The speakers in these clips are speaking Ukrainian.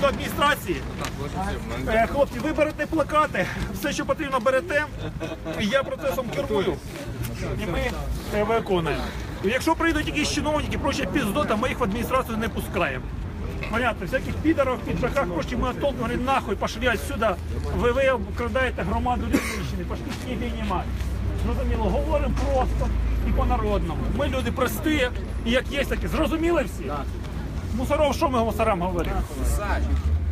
до адміністрації. Е, Хлопці, ви берете плакати, все, що потрібно, берете. і Я процесом керую. І ми виконуємо. Якщо прийдуть якісь чиновники, прочі піздота, ми їх в адміністрацію не пускаємо. Понятно, всяких підарів, піджаках, хочете ми оттолкнем, говорить, нахуй, пошли отсюда. Ви, ви обкрадаєте громаду Рівненщини, пошли книги немає. Зрозуміло, говоримо просто і по-народному. Ми люди прості, і як є, так і зрозуміли всі? Мусоров, що ми мусорам говоримо?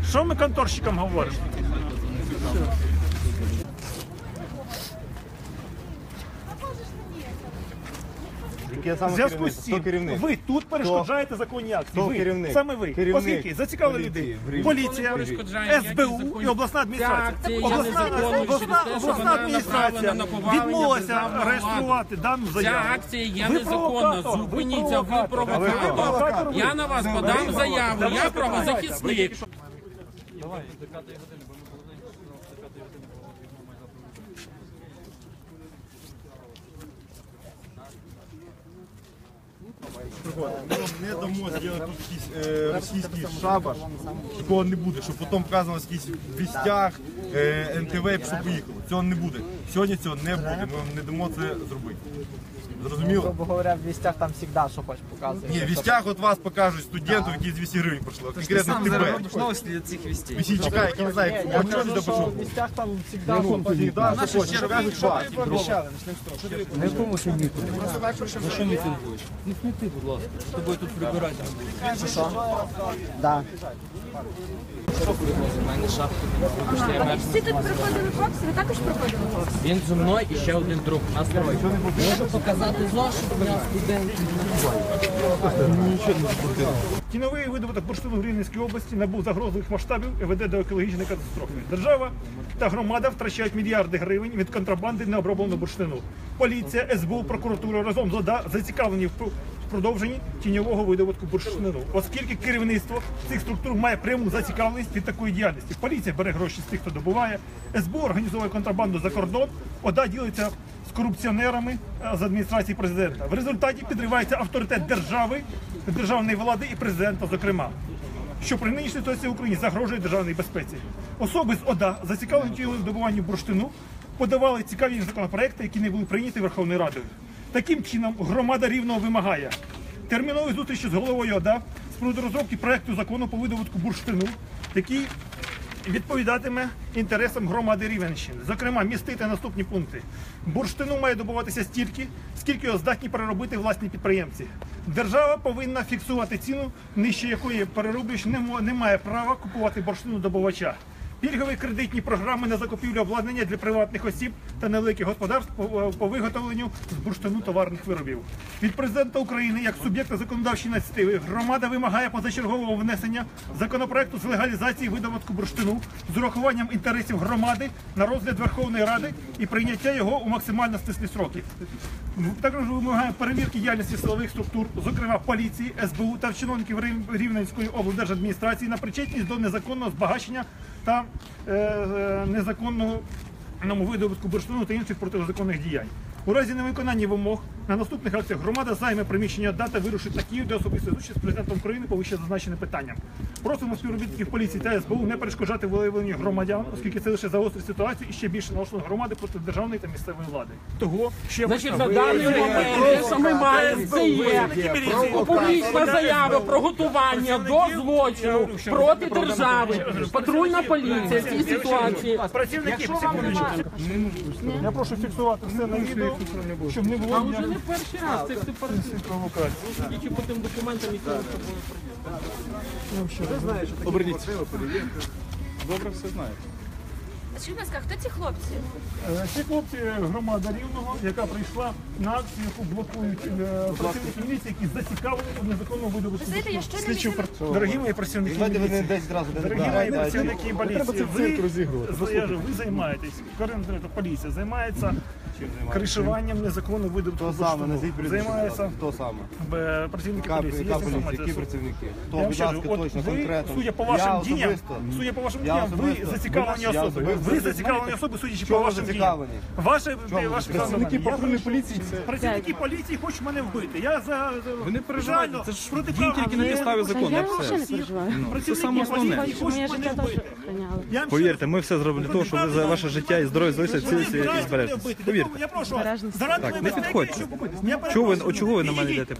Що ми конторщикам говоримо? Яке В зв'язку з цим керівник? ви тут перешкоджаєте законні акції. Хто Ви, керівник? Саме ви. Керівник Оскільки зацікавили поліції людей. в Рівні. Поліція, перешкоджає СБУ і обласна адміністрація. є Обласна, незаконною обласна, через те, що обласна вона адміністрація направлена на повалення відмовилася державної реєструвати дану заяву. Ця акція є Ви незаконна. провокатор, Зупиніться, ви ви провокатор. провокатор. Я на вас подам заяву, я правозахисник. Не дамо зробити тут якийсь російський шабаш, такого не буде, щоб потім показувалось якийсь вістях, НТВ і пішло поїхало. Цього не буде. Сьогодні цього не буде. Ми вам не дамо це зробити. Зрозуміло? Грубо говоря, в вістях там завжди, що хочеш показує. Ні, в вістях от вас покажуть студентів, які з 200 гривень пройшли. Конкретно тебе. новості для цих вістей. Вісій чекає, який не знає, Я чого не що пішов. в вістях там завжди, Ну, що хочеш. да, що хочеш, покажуть вас. Не в тому, що мітинг. За що мітингуєш? Не сміти, будь ласка. З тобою тут прибирати не буду. Да. У мене шапку. Вибачте, я мерз. Всі тут проходили фокс, ви також проходили фокс? Він зі мною і ще один друг. Нас троє. Можу показати зошит, я студент. Тіновий видобуток бурштину в Рівненській області набув загрозливих масштабів і веде до екологічної катастрофи. Держава та громада втрачають мільярди гривень від контрабанди необробленого бурштину. Поліція, СБУ, прокуратура разом з ОДА зацікавлені в продовженні тіньового видобутку бурштину, оскільки керівництво цих структур має пряму зацікавленість від такої діяльності. Поліція бере гроші з тих, хто добуває, СБУ організовує контрабанду за кордон, ОДА ділиться з корупціонерами е, з адміністрації президента. В результаті підривається авторитет держави, державної влади і президента, зокрема. Що при нинішній ситуації в Україні загрожує державній безпеці. Особи з ОДА, зацікавлені в добуванні бурштину, подавали цікаві законопроекти, які не були прийняті Верховною Радою. Таким чином, громада рівного вимагає термінової зустрічі з головою ОДА з приводу розробки проекту закону по видобутку бурштину, який відповідатиме інтересам громади Рівенщини. Зокрема, містити наступні пункти. Бурштину має добуватися стільки, скільки його здатні переробити власні підприємці. Держава повинна фіксувати ціну, нижче якої перероблювач не не має права купувати бурштину добувача. Пільгові кредитні програми на закупівлю обладнання для приватних осіб та невеликих господарств по, по виготовленню з бурштину товарних виробів. Від президента України як суб'єкта законодавчої ініціативи громада вимагає позачергового внесення законопроекту з легалізації видобутку бурштину з урахуванням інтересів громади на розгляд Верховної Ради і прийняття його у максимально стислі сроки. Також вимагає перевірки діяльності силових структур, зокрема поліції, СБУ та чиновників Рівненської облдержадміністрації на причетність до незаконного збагачення та е, е, незаконного видобутку бурштину та інших протизаконних діянь. У разі невиконання вимог на наступних акціях громада займе приміщення дата вирушить на Київ для особистої зустрічі з президентом України по вище зазначеним питанням. Просимо співробітників поліції та СБУ не перешкоджати виявленню громадян, оскільки це лише загострить ситуацію і ще більше налаштує громади проти державної та місцевої влади. Того ще Значить, на даний момент, що ми маємо, це є публічна заява про готування до злочину проти держави, патрульна поліція в цій ситуації. Працівники. Я прошу фіксувати все на відео, щоб не було не перший раз, це сепаратизм. провокацій. Тільки по тим документам, які ми з тобою А Скажіть, будь ласка, хто ці хлопці? Е, Ці хлопці громада рівного, яка прийшла на акцію, яку блокують е, працівники міліції, які зацікавлені у незаконному Ви видобутку. знаєте, я щойно відчула. Дорогі мої працівники Давайте ви не міліції, 10 разів дорогі мої працівники поліції, ви, я ж- ви займаєтесь, конкретно поліція займається кришуванням незаконно видобутого бурштину. Займається Хто саме? працівники Яка, поліції. Є яка поліція, інформація. які працівники? Хто, Я вам будь ще ласка, кажу, от точно, ви, конкретно. судя по вашим діям, судя по вашим діям, ви зацікавлені особи. Ви зацікавлені особи, судячи по вашим діям. зацікавлені? Ваші, працівники патрульної поліції Працівники поліції хочуть мене вбити. Я за Ви не переживайте, це ж проти дії тільки на підставі закону. Я все. взагалі не переживаю. Саме основне. Моє життя теж вам Повірте, ми все зробимо для того, щоб ви за ваше життя і здоров'я залишили Вони і вбити. Повірте. Я прошу вас, заради Так, не безпеки, підходьте. щоб Чого ви, перепрошую. чого ви на мене йдете?